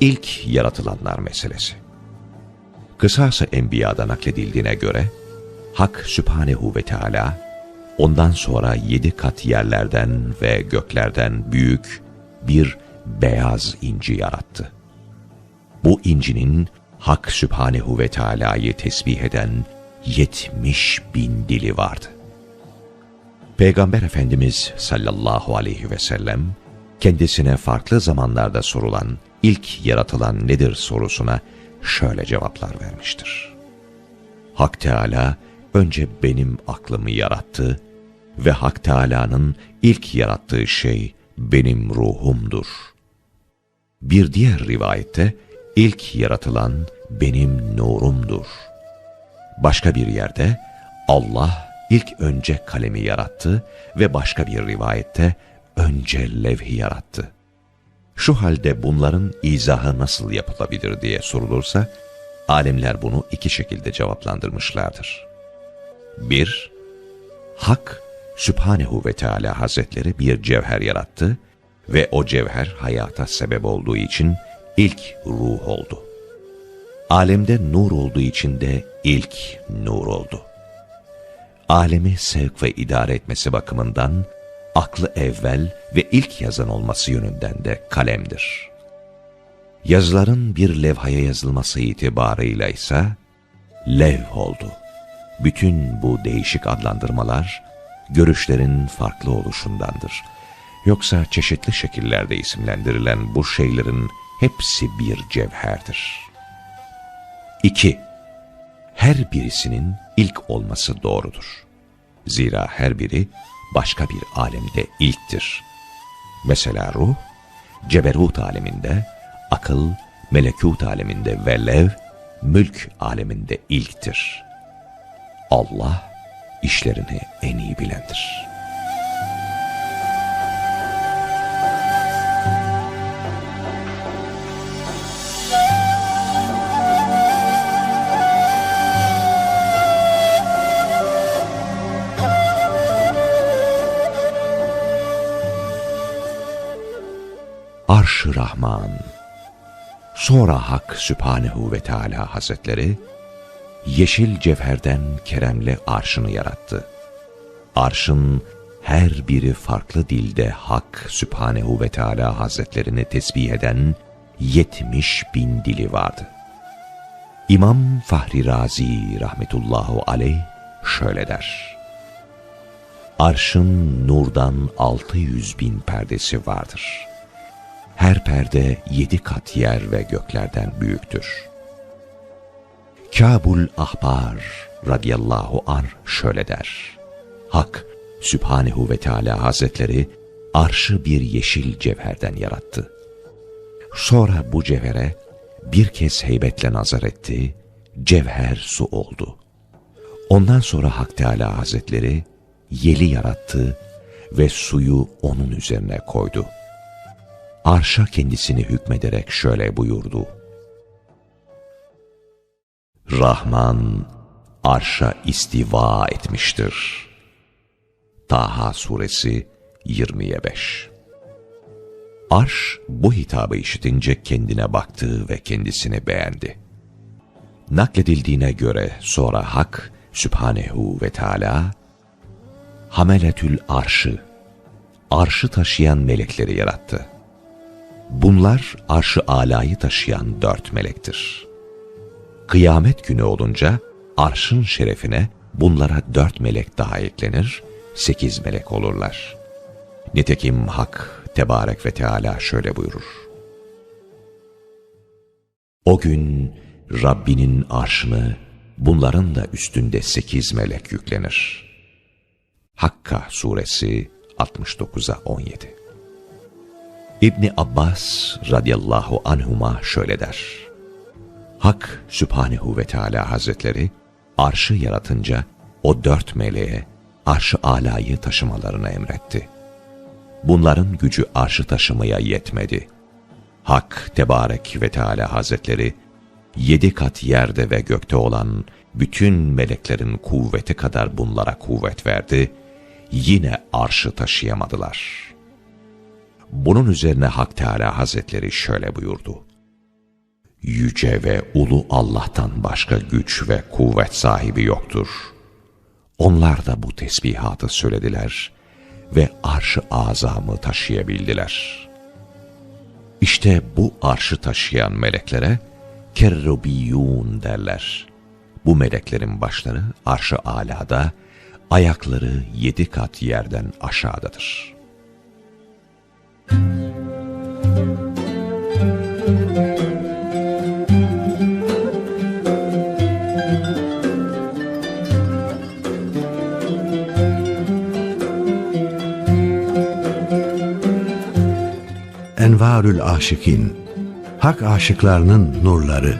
ilk yaratılanlar meselesi. Kısası Enbiya'da nakledildiğine göre, Hak Sübhanehu ve Teala, ondan sonra yedi kat yerlerden ve göklerden büyük bir beyaz inci yarattı. Bu incinin Hak Sübhanehu ve Teala'yı tesbih eden yetmiş bin dili vardı. Peygamber Efendimiz sallallahu aleyhi ve sellem, kendisine farklı zamanlarda sorulan ilk yaratılan nedir sorusuna şöyle cevaplar vermiştir. Hak Teala önce benim aklımı yarattı ve Hak Teala'nın ilk yarattığı şey benim ruhumdur. Bir diğer rivayette ilk yaratılan benim nurumdur. Başka bir yerde Allah ilk önce kalemi yarattı ve başka bir rivayette önce levhi yarattı. Şu halde bunların izahı nasıl yapılabilir diye sorulursa, alimler bunu iki şekilde cevaplandırmışlardır. 1. Hak, Sübhanehu ve Teala Hazretleri bir cevher yarattı ve o cevher hayata sebep olduğu için ilk ruh oldu. Alemde nur olduğu için de ilk nur oldu. Alemi sevk ve idare etmesi bakımından aklı evvel ve ilk yazan olması yönünden de kalemdir. Yazıların bir levhaya yazılması itibarıyla ise levh oldu. Bütün bu değişik adlandırmalar görüşlerin farklı oluşundandır. Yoksa çeşitli şekillerde isimlendirilen bu şeylerin hepsi bir cevherdir. 2. Her birisinin ilk olması doğrudur. Zira her biri başka bir alemde ilktir. Mesela ruh, ceberut aleminde, akıl, melekut aleminde ve lev, mülk aleminde ilktir. Allah işlerini en iyi bilendir.'' Arş Rahman. Sonra Hak Sübhanehu ve Teala Hazretleri, yeşil cevherden keremli arşını yarattı. Arşın her biri farklı dilde Hak Sübhanehu ve Teala Hazretlerini tesbih eden yetmiş bin dili vardı. İmam Fahri Razi rahmetullahu aleyh şöyle der. Arşın nurdan altı yüz bin perdesi vardır.'' Her perde yedi kat yer ve göklerden büyüktür. Kabul Ahbar radıyallahu an şöyle der. Hak, Sübhanehu ve Teala Hazretleri arşı bir yeşil cevherden yarattı. Sonra bu cevhere bir kez heybetle nazar etti, cevher su oldu. Ondan sonra Hak Teala Hazretleri yeli yarattı ve suyu onun üzerine koydu arşa kendisini hükmederek şöyle buyurdu. Rahman arşa istiva etmiştir. Taha suresi 20'ye 5 Arş bu hitabı işitince kendine baktı ve kendisini beğendi. Nakledildiğine göre sonra Hak Sübhanehu ve Teala Hameletül Arşı, arşı taşıyan melekleri yarattı. Bunlar arşı alayı taşıyan dört melektir. Kıyamet günü olunca arşın şerefine bunlara dört melek daha eklenir, sekiz melek olurlar. Nitekim Hak Tebarek ve Teala şöyle buyurur. O gün Rabbinin arşını bunların da üstünde sekiz melek yüklenir. Hakka suresi 69'a 17 İbni Abbas radıyallahu anhuma şöyle der. Hak Sübhanehu ve Teala Hazretleri arşı yaratınca o dört meleğe arşı alayı taşımalarını emretti. Bunların gücü arşı taşımaya yetmedi. Hak Tebarek ve Teala Hazretleri yedi kat yerde ve gökte olan bütün meleklerin kuvveti kadar bunlara kuvvet verdi, yine arşı taşıyamadılar.'' Bunun üzerine Hak Teala Hazretleri şöyle buyurdu. yüce ve ulu Allah'tan başka güç ve kuvvet sahibi yoktur. Onlar da bu tesbihatı söylediler ve arşı azamı taşıyabildiler. İşte bu arşı taşıyan meleklere kerrubiyun derler. Bu meleklerin başları arşı alada, ayakları yedi kat yerden aşağıdadır. Envarül Aşikin Hak aşıklarının nurları